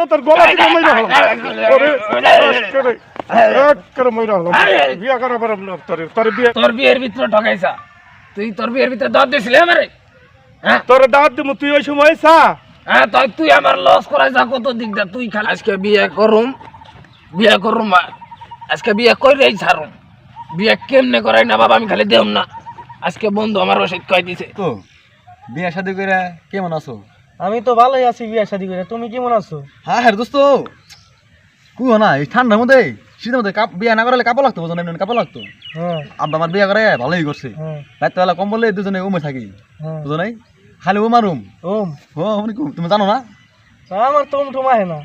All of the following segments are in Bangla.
আছে তোর গলা টিপে মাইরা হলাম ওরে এক্কেরে এক্কেরে মাইরা হলাম বিয়া করা পারব না তোর তোর বিয়ে তোর বিয়ের ভিতরে ঠকাইছা তুই তোর বিয়ের ভিতরে দিছিলি আমারে? হ্যাঁ? তোর দাঁত দিমু তুই ওই সময় চা হ্যাঁ তুই তুই আমার লস করাইছা কত দিক দা তুই খালি আজকে বিয়ে করুম বিয়ে করুম আজকে বিয়ে কইরেই ছাড়ুম। বিয়ে কেমনে করাই না বাবা আমি খালি দেম না। আজকে বন্ধু আমার ওষুধ কয় দিছে। তো বিয়া শাদি করে কেমন আছো? আমি তো ভালোই আছি বিয়ে শাদি করে। তুমি কেমন আছো? হ্যাঁ হ্যাঁ দোস্ত। কু না এই ঠান্ডার মধ্যে শীতের মধ্যে কাপ বিয়া না করলে কাপড় লাগতো বুঝো কাপড় লাগতো। হ্যাঁ। আব্বা আমার বিয়া করে ভালোই করছে। হ্যাঁ। রাত্রেবেলা কম্বলে দুজনে উমে থাকি হ্যাঁ। বুঝো নাই খালি উমা রুম ওম ও মানে তুমি জানো না? আমার তো উম আহে না।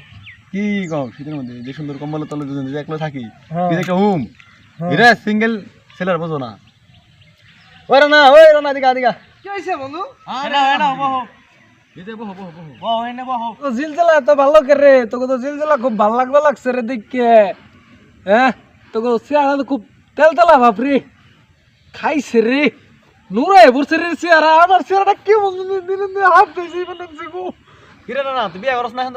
কি কও শীতের মধ্যে যে সুন্দর কম্বলের তলে দুজনে যে একলা থাকি হ্যাঁ। একটা উম। হ্যাঁ। এটা সিঙ্গেল ছেলের বুঝো না। ওই রানা ওই রানা দিকা দিকা কি হইছে বন্ধু? এনা এনা জিলজিলা এত ভালো করে তোকে তো জিলজিলা খুব ভালো লাগবে লাগছে রে দেখকে হ্যাঁ তোকে চেহারা তো খুব তেল তেলা বাপরে খাইছে রে নুরাই পড়ছে রে চেহারা আমার চেহারাটা কেমন দিনে দিনে হাত দিয়েছে মানে গো। কি রে তুই বিয়া করছ না এখন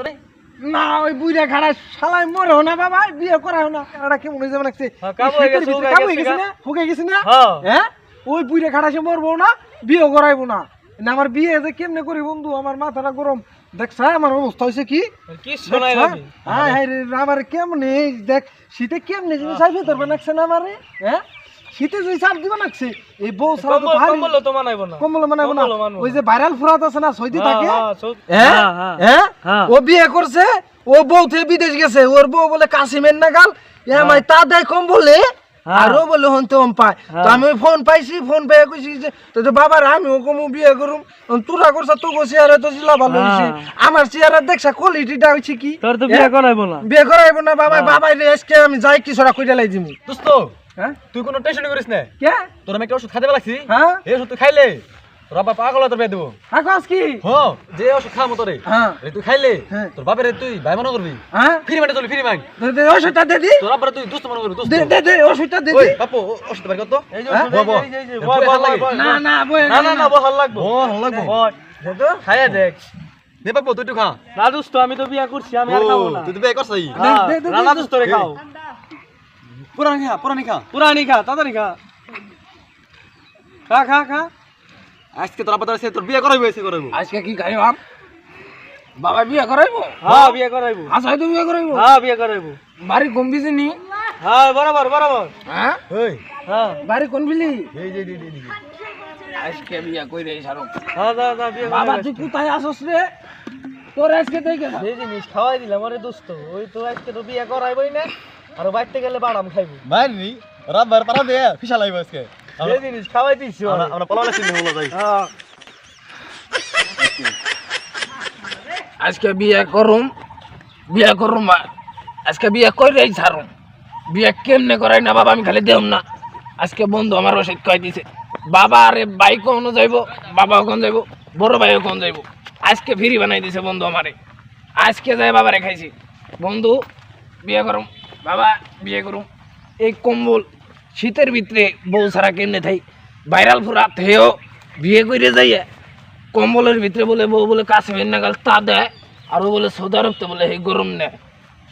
না ওই বুইরা খাড়া শালাই মরেও না বাবা বিয়ে করাও না এটা কেমন হয়ে যাবে লাগছে কাম হয়ে গেছে, না হুকে গেছে না। হ্যাঁ ওই বুইরা খাড়া সে মরবো না বিয়ে করাইবো না না আমার বিয়ে যে কেমনে করি বন্ধু? আমার মাথাটা গরম। দেখছ আমার অবস্থা হয়েছে কি? হ্যাঁ হ্যাঁ আমার কেমনে? দেখ শীতে কেমনে জিনিস চাইবে তোর বানাকছে না আমারে? হ্যাঁ? শীতে যদি চাপ দিবা নাকছে এই বউ সারা তো ভারী তো মানাইবো না। কম্বল মানাবো না। ওই যে ভাইরাল ফুরাত আছে না সৌদি থাকে হ্যাঁ, হ্যাঁ? হ্যাঁ ও বিয়ে করছে ও বউ থেকে বিদেশ গেছে ওর বউ বলে কাশিমের নাগাল এমাই তা দেয় কম বলে আর বলল বলে হন তো পাই পায়। তো আমি ফোন পাইছি ফোন পেয়ে কইছি যে তো তো বাবার আমি ওকে বিয়ে করুম। তোরা করছ তো গো চেয়ারে তো জিলা ভালো হইছে। আমার চেয়ারে দেখছা কোয়ালিটিটা হইছে কি? তোর তো বিয়ে করাইবো না। বিয়ে করাইবো না বাবা বাবাই রে আজকে আমি যাই কি সরা কইরা লাই দিমু। দোস্ত হ্যাঁ? তুই কোনো টেনশন করিস না। কে? তোর আমি একটা ওষুধ খাইতে লাগছি হ্যাঁ? এই ওষুধ তুই খাইলে। তোর পাগল তোর বিয়ে দেবো। আকাশ কি? হ যে ওষুধ খামো তোরে হ্যাঁ। তুই খাইলে? হ্যাঁ। তোর বাপের তুই ভাই মনে করবি? হ্যাঁ। ফ্রি মানে চলি ফ্রি মাইন দে ওষুধটা দে দি তোর তুই দোস্ত মনে করবি দোস্ত। দে দে দে ওষুধটা দে দি। বাপু ওষুধ এই যে? এই। না না বই না না না লাগবো। লাগবো। তো খাইয়া দেখ। দে বাপু তুই একটু খা। না দোস্ত আমি তো বিয়া করছি আমি আর খাব না। তুই তো বিয়ে দে, রানা রে খাও। পুরানি খা পুরানি খা। পুরানি খা তাড়াতাড়ি খা। খা খা খা। আজকে তোর আব্বা তোর বিয়ে করাইবো এসে করাইবো। আজকে কি খাই বাপ বাবা বিয়ে করাইবো? হ্যাঁ বিয়ে করাইবো। আজ হয়তো বিয়ে করাইবো? হ্যাঁ বিয়ে করাইবো। বাড়ি দিছে নি? হ্যাঁ বরাবর বরাবর। হ্যাঁ? ওই হ্যাঁ। বাড়ি কোন বিলি এই যে যে আজকে বিয়ে কইরে সারো হ্যাঁ দা দা বিয়ে বাবা তুই কোথায় আসস রে? তোর আজকে দেখে এই জিনিস খাওয়াই দিলাম আরে দোস্ত। ওই তো আজকে তো বিয়ে করাইবই না। আর বাইতে গেলে বাদাম খাইবো। মাইনি রাব্বার পারা দে ফিসা লাইবো আজকে। এই জিনিস খাওয়াই দিছি আমরা আমরা পলালে চিনি হলো যাই আজকে বিয়ে করুম বিয়ে করুম আ- আজকে বিয়ে কইরেই ছাড়ুম বিয়ে কেমনে করাই না বাবা আমি খালি দেম না আজকে বন্ধু আমার ওষুধ কয় দিছে বাবা আরে ভাই কখনো যাইব বাবা কখন যাইব বড় ভাইও কখন যাইব আজকে ফ্রি বানাই দিছে বন্ধু আমারে আজকে যাই বাবারে খাইছি বন্ধু বিয়ে করুম বাবা বিয়ে করুম এই কম্বল শীতের ভিতরে বউ ছাড়া কেমনে থাই? ভাইরাল ফুরা থেও বিয়ে করে যাইয়া, কম্বলের ভিতরে বলে বউ বলে কাশ্মীর নাগাল তা দেয়। আর ও বলে, সৌদি বলে হে গরম নেয়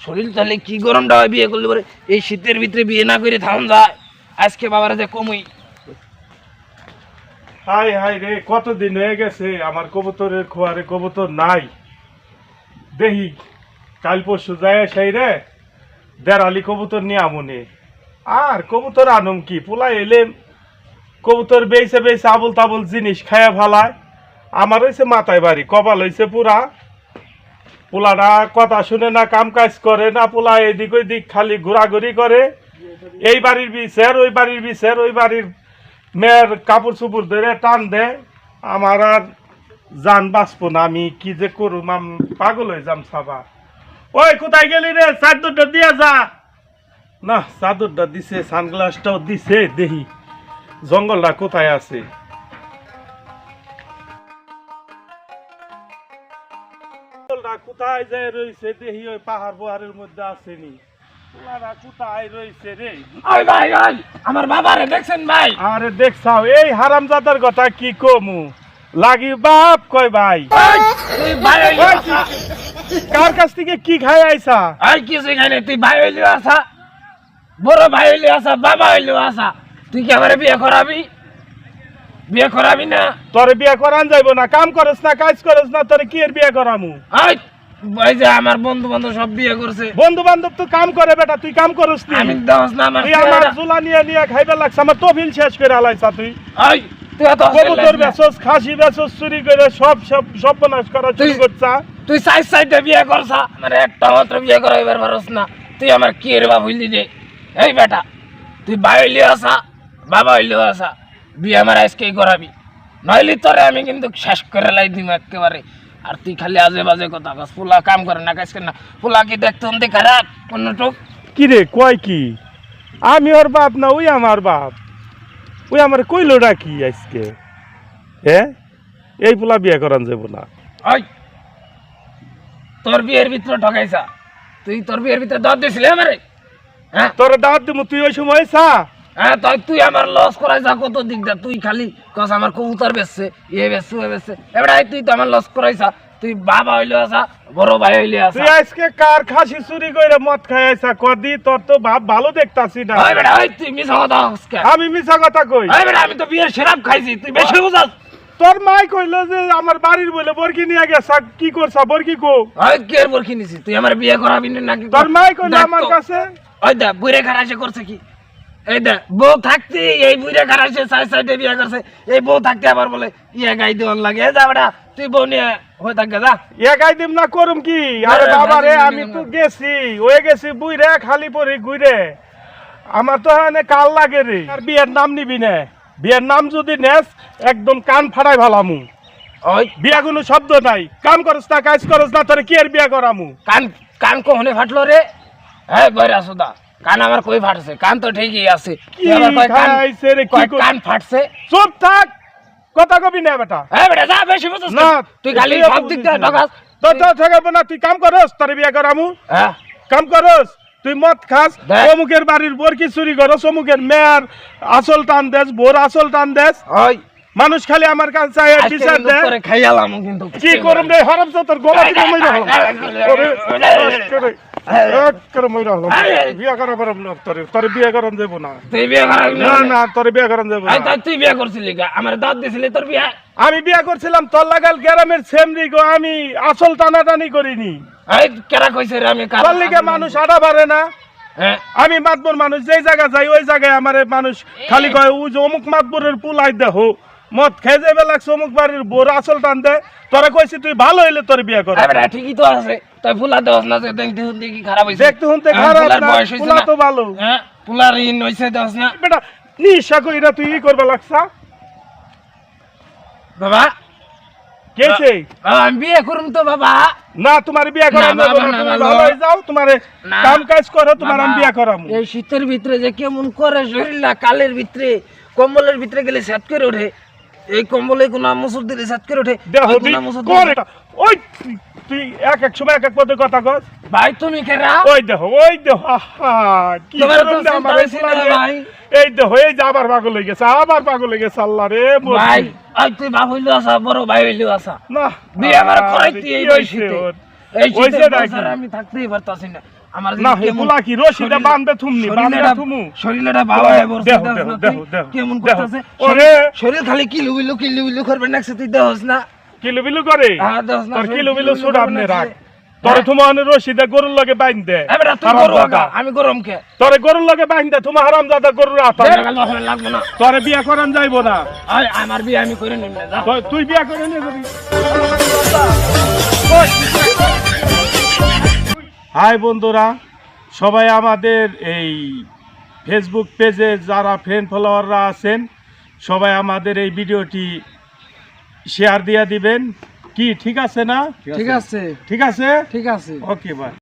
শরীর তাহলে কি গরমটা হয় বিয়ে করলে পরে? এই শীতের ভিতরে বিয়ে না করে থাম যায়। আজকে বাবারা যে কমই। হাই হাই রে, কতদিন হয়ে গেছে? আমার কবুতরের খোয়ারে কবুতর নাই। দেহি, কাল পরশু যায় সেই রে, দেড়ালি কবুতর নিয়ে আমনে। আর কবুতর আনম কি? পোলা এলেম কবুতর বেইছে বেইছে আবল তাবল জিনিস খায়া ফালায় আমার হয়েছে মাথায় বাড়ি, কপাল হয়েছে পুরা। পোলাটা কথা শুনে না কাম কাজ করে না, পোলা এদিক ওইদিক খালি ঘোরাঘুরি করে। এই বাড়ির বিচার, ওই বাড়ির বিচার, ওই বাড়ির মেয়ের কাপড় চুপড় ধরে টান দেয়। আমার আর জান বাঁচবো না, আমি কি যে করুম পাগল হয়ে যাম সাবা। ওই, কোথায় গেলি রে? চাদরটা দিয়া যা। না চাদরটা দিছে সানগ্লাসটাও দিছে দেহি। জঙ্গলটা কোথায় আছে? কোথায় যায় রয়েছে দেহি ওই পাহাড় পাহাড়ের মধ্যে আসেনি। আমার বাবারে দেখছেন ভাই? আরে দেখছাও এই হারামজাদার কথা কি কমু? লাগি বাপ কয় ভাই? কার কাছ থেকে কি খাই আইসা আর কিছু এখানে তুই ভাই হইলি আসা। বড় ভাই হইলি আসা বাবা হইলি আসা তুই কি আমার বিয়ে করাবি? বিয়ে করাবি না? তোরে বিয়া করান যাইব না কাম করস না কাজ করস না তোরে কি এর বিয়া করামু? ওই ওই যে আমার বন্ধু বান্ধব সব বিয়ে করছে। বন্ধু বান্ধব তো কাম করে বেটা তুই কাম করস নি। আমি দোষ না আমার তুই আমার জুলা নিয়ে নিয়ে খাইবে লাগছে আমার তফিল শেষ করে আলাইছা তুই। ওই তুই এত কবুতর বেচস খাসি বেচস চুরি করে সব সব সব বনাশ করা শুরু করছা। তুই সাইড সাইডে বিয়ে করছা মানে একটা মাত্র বিয়ে করা এবার পারস না। তুই আমার কি রে বাবা হইলি রে? এই বেটা তুই হইলি আসা বাবা হইলি আসা বিয়ে আমার আজকেই করাবি। নইলে তোরে আমি কিন্তু শেষ করে লাই দিম একেবারে আর তুই খালি আজে বাজে কথা কস পোলা কাম করে না কাজ করে না। পোলা কি দেখতে হতে খারাপ কোনো টুক কি রে কয় কি? আমি ওর বাপ না ওই আমার বাপ। ওই আমার কইলোটা কি আজকে? হ্যাঁ এই পোলা বিয়া করান যাব না। ওই তোর বিয়ের ভিতরে ঠকাইছা তুই তোর বিয়ের ভিতরে দর দিছিলি আমারে? তোর দাঁত দিব তুই ওই সময় চা হ্যাঁ তাই তুই আমার লস করাই যা কত দিক দা তুই খালি কস আমার কবুতর বেচছে ইয়ে বেচছে ওয়ে বেচছে। এবার তুই তো আমার লস করাইছা তুই বাবা হইলে আসা বড় ভাই হইলে আসা তুই আজকে কার খাসি চুরি করে মদ খাই আইসা? কদি তোর তো ভাব ভালো দেখতাছি না। ওই বেটা ওই তুই মিছা কথা আমি মিছা কথা কই। ওই বেটা আমি তো বিয়ের সেরাপ খাইছি তুই বেশি বুঝাস। তোর মাই কইলো যে আমার বাড়ির বলে বরকি নিয়ে গেছা কি করছা বরকি কো? ওই কে বর কিনেছি তুই আমার বিয়ে করাবি না নাকি? তোর মাই কইলো আমার। কাছে? ওই দেখ বুড়ে খারাসে করছে কি? এই দেখ বউ থাকতে এই বুড়ে খারাসে সাইড সাইডে বিয়ে করছে এই বউ থাকতে আবার বলে ইয়া গাই দেওয়ান লাগে এ যা বেটা তুই বউ নিয়ে হয়ে থাকবে যা। একাই দিম না করুম কি? আরে বাবা রে আমি তো গেছি ওয়ে গেছি বুই রে খালি পরে গুইরে আমার তো এখানে কাল লাগে রে। আর বিয়ের নাম নিবি না। বিয়ের নাম যদি নেস একদম কান ফাটাই ভালামু। ওই। বিয়া কোনো শব্দ নাই। কাম করস না কাজ করস না তোরে কি আর বিয়া করামু? কান কান কখনে ফাটলো রে? হ্যাঁ বৈরা সুদা কান আমার কই ফাটছে? কান তো ঠিকই আছে। কি কান- খাইছে রে, কি কান ফাটছে? চুপ থাক। কথা কবি না বেটা। হ্যাঁ বেটা যা বেশি বুঝছিস না। তুই খালি সব দিক দিয়ে ঢকাস। তো তো না তুই কাম করস তোরে বিয়া করামু। হ্যাঁ। কাম করস। তুই মদ খাস? অমুকের বাড়ির বরকি চুরি করস অমুকের মেয়ার আসল টান দেশ বোর আসল টান দেশ ওই মানুষ খালি আমার কাছে বিচার দেয়। খাইয়ালাম কিন্তু কি করুম রে হরম তো তোর গোলা থেকে মইরা হলাম করে, হলাম বিয়া করা পারম না তোরে তোরে বিয়া করান যাব না। তুই বিয়ে না না তোরে বিয়া করান যাব আই না তুই বিয়ে করছিলি আমার দাঁত দিছিলি তোর বিয়ে? আমি বিয়া করছিলাম তোর লাগাল গ্রামের সেমরি গো আমি আসল টানাটানি করিনি। এই কেরা কইছে রে আমি কার? তোর লিগে মানুষ আড়া পারে না। হ্যাঁ। আমি মাতবর মানুষ যেই জায়গা যাই ওই জায়গায় আমার মানুষ খালি কয় ও যে অমুক মাতবরের পুলাই দেহ মদ খেয়ে যাবে লাগছে অমুক বাড়ির বোর আসল টান দে। তোরা কইছি তুই ভালো হইলে তোর বিয়া কর। আরে ঠিকই তো আছে। তুই ফুলা দেওয়াস না যে দেখতে শুনতে কি খারাপ হইছে? দেখতে শুনতে হ্যাঁ, খারাপ না বয়স হইছে না। তো ভালো। হ্যাঁ ফুলার ইন হইছে দেওয়াস না। বেটা নিশা কইরা তুই ই করবে লাগছা? বাবা। কেছে আমি বিয়ে করুম তো বাবা। না তোমার বিয়া করা না, যাবে না না, ভালো হয়ে যাও তোমার কাম কাজ করো তোমার আমি বিয়া করামু। এই শীতের ভিতরে যে কেমন করে শরীরটা কালের ভিতরে কম্বলের ভিতরে গেলে সেট করে ওঠে। এই কম্বলে কোনো মুসুর দিলে সেট করে ওঠে। কর এটা ওই তুই- এক এক সময় এক এক পদে কথা কস। ভাই তুমি কেরা? ওই দেহ ওই আহা, কি তোমার তো করুন রে আমার ভাই। এই দেহ এই যে আবার পাগল হয়ে গেছে আবার পাগল হয়ে গেছে আল্লাহ রে ভাই আই তুই বাপ হইল আসা বড় ভাই হইল আসা না। বিয়ে আমার করাইতে এই ওর? এই? বছরে আমি থাকতেই পারতাছি না। না হেগুলা কি? থুমনি থুমু। শরীরেটা বাবা কেমন করতেছে? ওরে। শরীর খালি কিলু বিলু কিলু বিলু করবে নাকছে তুই দেহস না। কিলো বিলু করে? হ্যাঁ, দেহস না, তোর কিলো বিলু আপনি। রাখ তোর হ্যাঁ। তোমার রশিদে গরুর লগে বাইন দে আমি গরম তোরে গরুর লগে বাইন দে তোমার হারাম দাদা গরুর আতা। লাগবো না। তোরে বিয়া করান যাইবো না। আমার বিয়ে আমি করে নিব না তুই বিয়া করে নিয়ে যাবি হাই বন্ধুরা সবাই আমাদের এই ফেসবুক পেজে যারা ফ্রেন্ড ফলোয়াররা আছেন সবাই আমাদের এই ভিডিওটি শেয়ার দিয়ে দিবেন। কি ঠিক আছে না? ঠিক আছে। ঠিক আছে। ঠিক আছে? Okay bye